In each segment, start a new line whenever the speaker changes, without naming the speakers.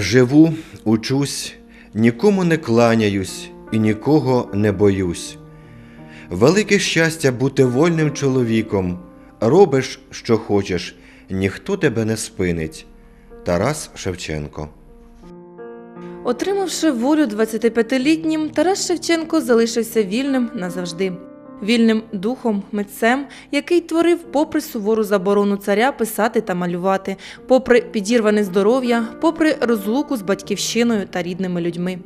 Живу, учусь, нікому не кланяюсь і нікого не боюсь. Велике щастя бути вольним чоловіком. Робиш, що хочеш, ніхто тебе не спинить. Тарас Шевченко.
Отримавши волю 25-літнім, Тарас Шевченко залишився вільним назавжди. Вільним духом, митцем, який творив попри сувору заборону царя писати та малювати, попри підірване здоров'я, попри розлуку з батьківщиною та рідними людьми.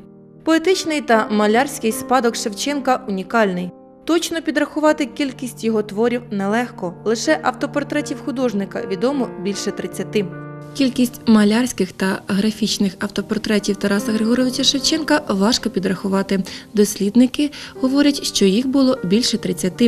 Поетичний та малярський спадок Шевченка унікальний. Точно підрахувати кількість його творів нелегко. Лише автопортретів художника відомо більше 30. Кількість малярських та графічних автопортретів Тараса Григоровича Шевченка важко підрахувати. Дослідники говорять, що їх було більше 30.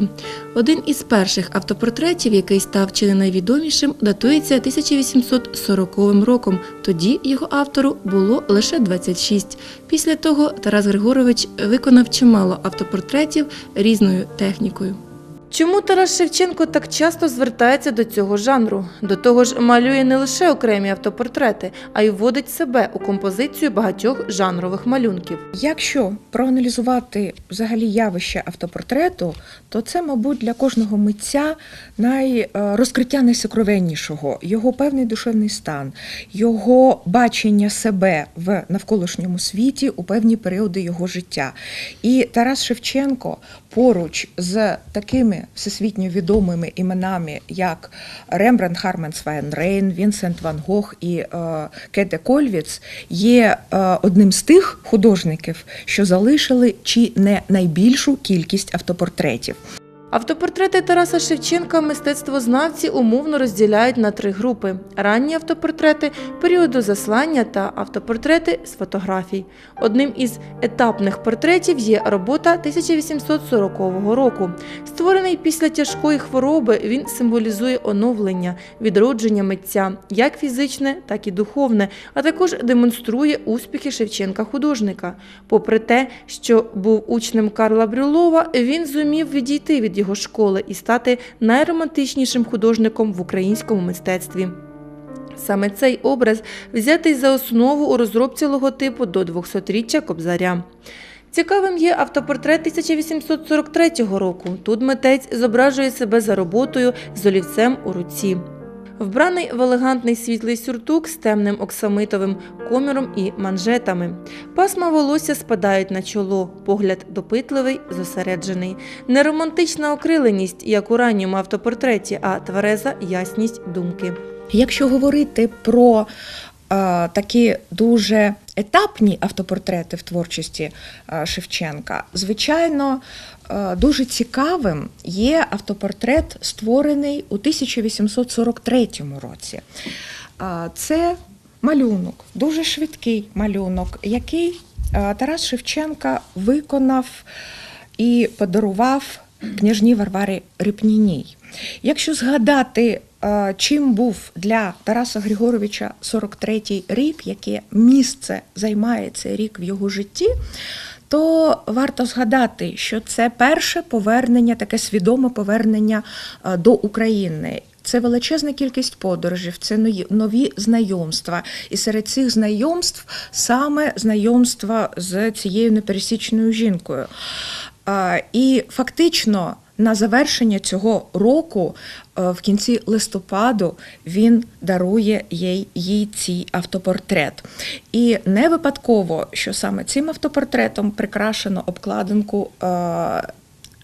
Один із перших автопортретів, який став чи не найвідомішим, датується 1840 роком. Тоді його автору було лише 26. Після того Тарас Григорович виконав чимало автопортретів різною технікою. Чому Тарас Шевченко так часто звертається до цього жанру? До того ж, малює не лише окремі автопортрети, а й вводить себе у композицію багатьох жанрових малюнків.
Якщо проаналізувати взагалі явище автопортрету, то це, мабуть, для кожного митця найрозкриття найсокровеннішого, його певний душевний стан, його бачення себе в навколишньому світі у певні періоди його життя. І Тарас Шевченко поруч з такими всесвітньо відомими іменами, як Рембрандт Харменс Вайн Рейн, Вінсент Ван Гог і е, Кете Кольвіц, є е, одним з тих художників, що залишили чи не найбільшу кількість автопортретів.
Автопортрети Тараса Шевченка мистецтвознавці умовно розділяють на три групи: ранні автопортрети, періоду заслання та автопортрети з фотографій. Одним із етапних портретів є робота 1840 року. Створений після тяжкої хвороби, він символізує оновлення, відродження митця, як фізичне, так і духовне, а також демонструє успіхи Шевченка-художника. Попри те, що був учнем Карла Брюлова, він зумів відійти від його школи і стати найромантичнішим художником в українському мистецтві. Саме цей образ взятий за основу у розробці логотипу до 200-річчя Кобзаря. Цікавим є автопортрет 1843 року. Тут митець зображує себе за роботою з олівцем у руці. Вбраний в елегантний світлий сюртук з темним оксамитовим коміром і манжетами. Пасма волосся спадають на чоло, погляд допитливий, зосереджений. Не романтична окриленість, як у ранньому автопортреті, а твереза ясність думки.
Якщо говорити про е, такі дуже етапні автопортрети в творчості е, Шевченка, звичайно, е, дуже цікавим є автопортрет, створений у 1843 році. Це малюнок, дуже швидкий малюнок, який е, Тарас Шевченка виконав і подарував княжні Варварі Репніній. Якщо згадати, чим був для Тараса Григоровича 43-й рік, яке місце займає цей рік в його житті, то варто згадати, що це перше повернення, таке свідоме повернення е, до України. Це величезна кількість подорожів, це нові знайомства. І серед цих знайомств саме знайомства з цією непересічною жінкою. І фактично на завершення цього року, е, в кінці листопаду, він дарує їй, їй цей автопортрет. І не випадково, що саме цим автопортретом прикрашено обкладинку е,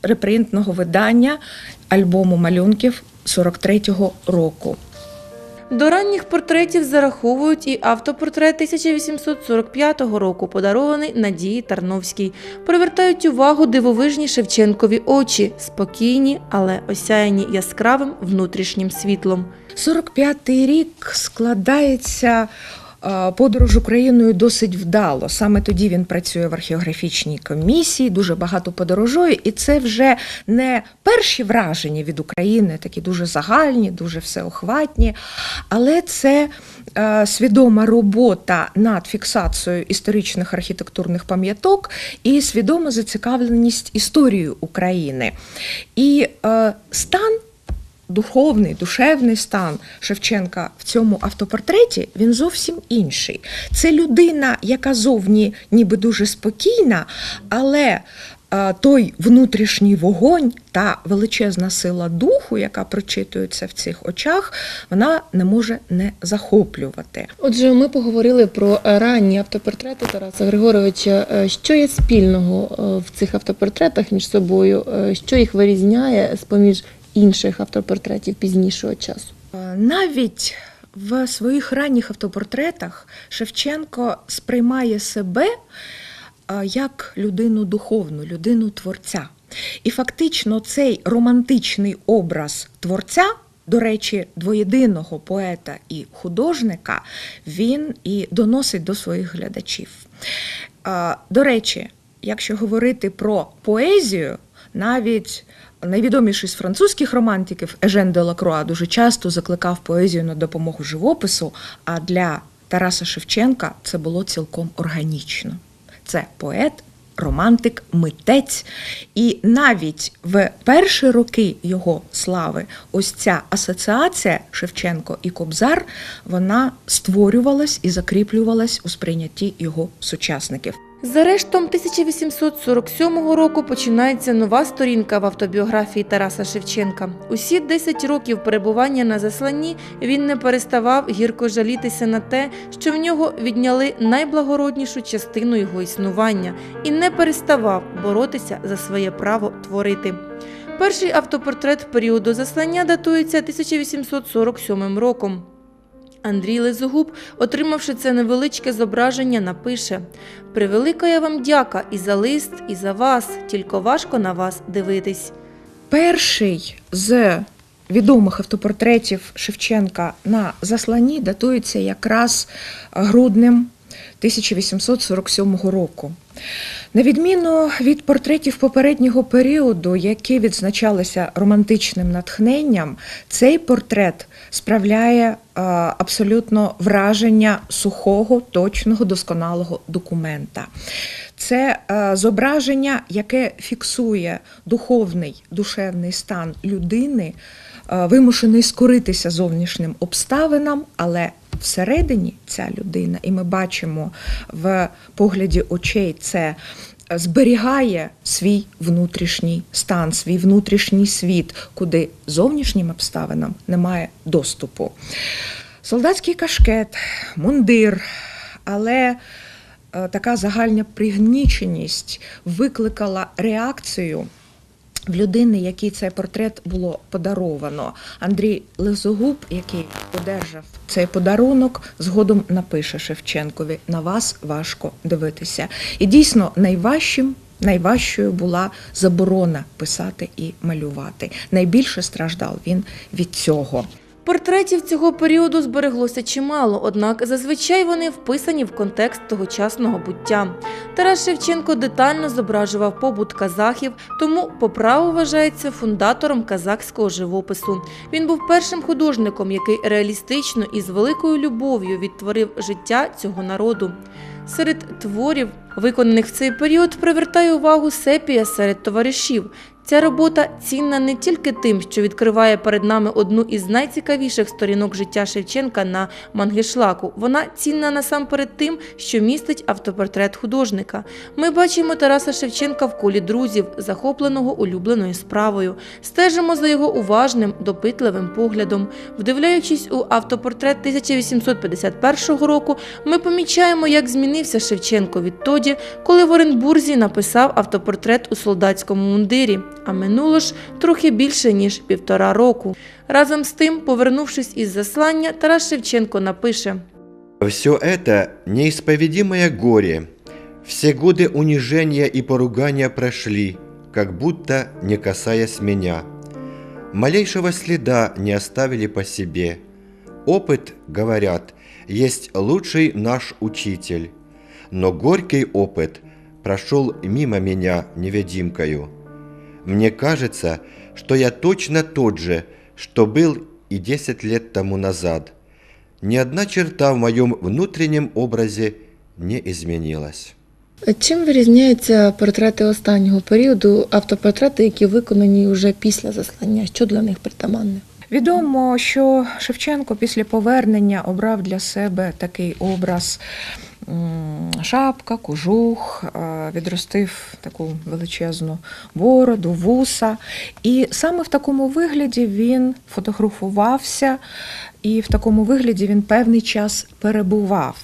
репринтного видання альбому малюнків 43-го року.
До ранніх портретів зараховують і автопортрет 1845 року, подарований Надії Тарновській. Привертають увагу дивовижні Шевченкові очі, спокійні, але осяяні яскравим внутрішнім світлом.
45-й рік складається подорож Україною досить вдало. Саме тоді він працює в археографічній комісії, дуже багато подорожує, і це вже не перші враження від України, такі дуже загальні, дуже всеохватні, але це е, свідома робота над фіксацією історичних архітектурних пам'яток і свідома зацікавленість історією України. І е, стан духовний, душевний стан Шевченка в цьому автопортреті він зовсім інший. Це людина, яка зовні ніби дуже спокійна, але е, той внутрішній вогонь та величезна сила духу, яка прочитується в цих очах, вона не може не захоплювати.
Отже, ми поговорили про е, ранні автопортрети Тараса Григоровича. Е, Що є спільного в цих автопортретах між собою? Що їх вирізняє з поміж інших автопортретів пізнішого часу?
Е, Навіть в своїх ранніх автопортретах Шевченко сприймає себе е, як людину духовну, людину творця. І фактично цей романтичний образ творця, до речі, двоєдиного поета і художника, він і доносить до своїх глядачів. Е, До речі, якщо говорити про поезію, навіть найвідоміший з французьких романтиків Ежен де Лакруа дуже часто закликав поезію на допомогу живопису, а для Тараса Шевченка це було цілком органічно. Це поет, романтик, митець. І навіть в перші роки його слави, ось ця асоціація Шевченко і Кобзар, вона створювалась і закріплювалась у сприйнятті його сучасників.
За рештом 1847 року починається нова сторінка в автобіографії Тараса Шевченка. Усі 10 років перебування на засланні він не переставав гірко жалітися на те, що в нього відняли найблагороднішу частину його існування, і не переставав боротися за своє право творити. Перший автопортрет періоду заслання датується 1847 роком. Андрій Лизогуб, отримавши це невеличке зображення, напише: Превелика я вам дяка і за лист, і за вас, тільки важко на вас дивитись.
Перший з відомих автопортретів Шевченка на засланні датується якраз груднем 1847 року. На відміну від портретів попереднього періоду, які відзначалися романтичним натхненням, цей портрет справляє е, абсолютно враження сухого, точного, досконалого документа. Це е, зображення, яке фіксує духовний, душевний стан людини, вимушений скоритися зовнішнім обставинам, але всередині ця людина, і ми бачимо в погляді очей це. е, Зберігає свій внутрішній стан, свій внутрішній світ, куди зовнішнім обставинам немає доступу. Солдатський кашкет, мундир, але е, така загальна пригніченість викликала реакцію в людини, якій цей портрет було подаровано. Андрій Лизогуб, який одержав цей подарунок, згодом напише Шевченкові: на вас важко дивитися. І дійсно найважчим. Найважчою була заборона писати і малювати. Найбільше страждав він від цього.
Портретів цього періоду збереглося чимало, однак зазвичай вони вписані в контекст тогочасного буття. Тарас Шевченко детально зображував побут казахів, тому по праву вважається фундатором казахського живопису. Він був першим художником, який реалістично і з великою любов'ю відтворив життя цього народу. Серед творів, виконаних в цей період, привертає увагу сепія серед товаришів. Ця робота цінна не тільки тим, що відкриває перед нами одну із найцікавіших сторінок життя Шевченка на Мангишлаку. Вона цінна насамперед тим, що містить автопортрет художника. Ми бачимо Тараса Шевченка в колі друзів, захопленого улюбленою справою. Стежимо за його уважним, допитливим поглядом. Вдивляючись у автопортрет 1851 року, ми помічаємо, як змінився Шевченко відтоді, коли в Оренбурзі написав автопортрет у солдатському мундирі, а минуло ж трохи більше ніж півтора року. Разом з тим, повернувшись із заслання, Тарас Шевченко напише:
Все это неисповедимое горе. Все годы унижения и поругания прошли, как будто не касаясь меня. Малейшего следа не оставили по себе. Опыт, говорят, есть лучший наш учитель. Но горький опыт прошел мимо меня невидимкою. Мне кажется, что я точно тот же, что был и 10 лет тому назад. Ни одна черта в моем внутреннем образе не изменилась.
Чим вирізняються портрети останнього періоду, автопортрети, які виконані вже після заслання? Що для них притаманне?
Відомо, що Шевченко після повернення обрав для себе такий образ шапка, кожух, е, відростив таку величезну бороду, вуса. І саме в такому вигляді він фотографувався, і в такому вигляді він певний час перебував.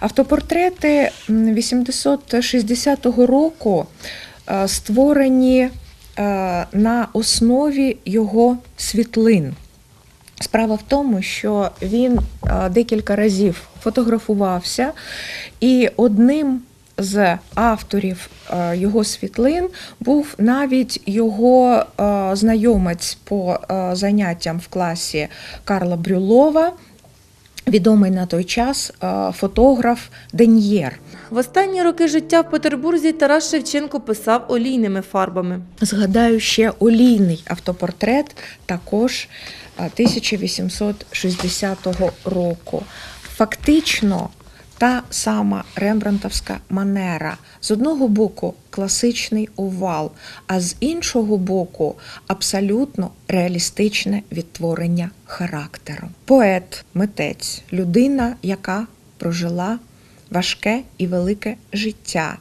Автопортрети м, 860 року е, створені е, на основі його світлин. Справа в тому, що він е, декілька разів фотографувався, і одним з авторів е, його світлин був навіть його е, знайомець по заняттям в класі Карла Брюлова, відомий на той час фотограф Деньєр.
В останні роки життя в Петербурзі Тарас Шевченко писав олійними фарбами.
Згадаю ще олійний автопортрет, також 1860 року. Фактично та сама рембрантовська манера. З одного боку класичний овал, а з іншого боку абсолютно реалістичне відтворення характеру. Поет, митець, людина, яка прожила важке і велике життя,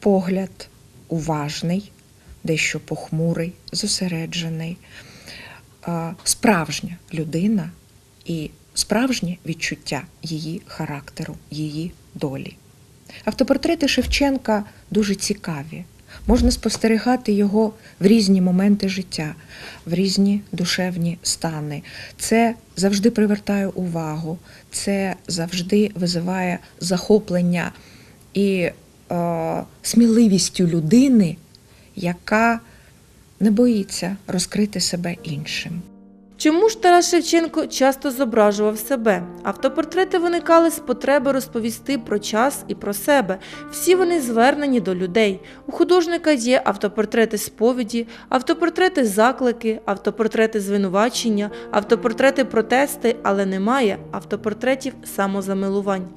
погляд уважний, дещо похмурий, зосереджений, е, справжня людина і справжнє відчуття її характеру, її долі. Автопортрети Шевченка дуже цікаві. Можна спостерігати його в різні моменти життя, в різні душевні стани. Це завжди привертає увагу, це завжди визиває захоплення і е, сміливістю людини, яка не боїться розкрити себе іншим.
Чому ж Тарас Шевченко часто зображував себе? Автопортрети виникали з потреби розповісти про час і про себе. Всі вони звернені до людей. У художника є автопортрети сповіді, автопортрети заклики, автопортрети звинувачення, автопортрети протести, але немає автопортретів самозамилувань.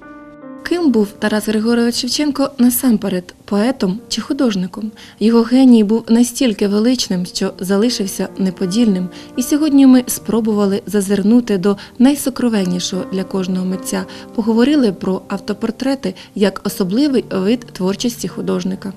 Ким був Тарас Григорович Шевченко насамперед поетом чи художником? Його геній був настільки величним, що залишився неподільним. І сьогодні ми спробували зазирнути до найсокровеннішого для кожного митця. Поговорили про автопортрети як особливий вид творчості художника.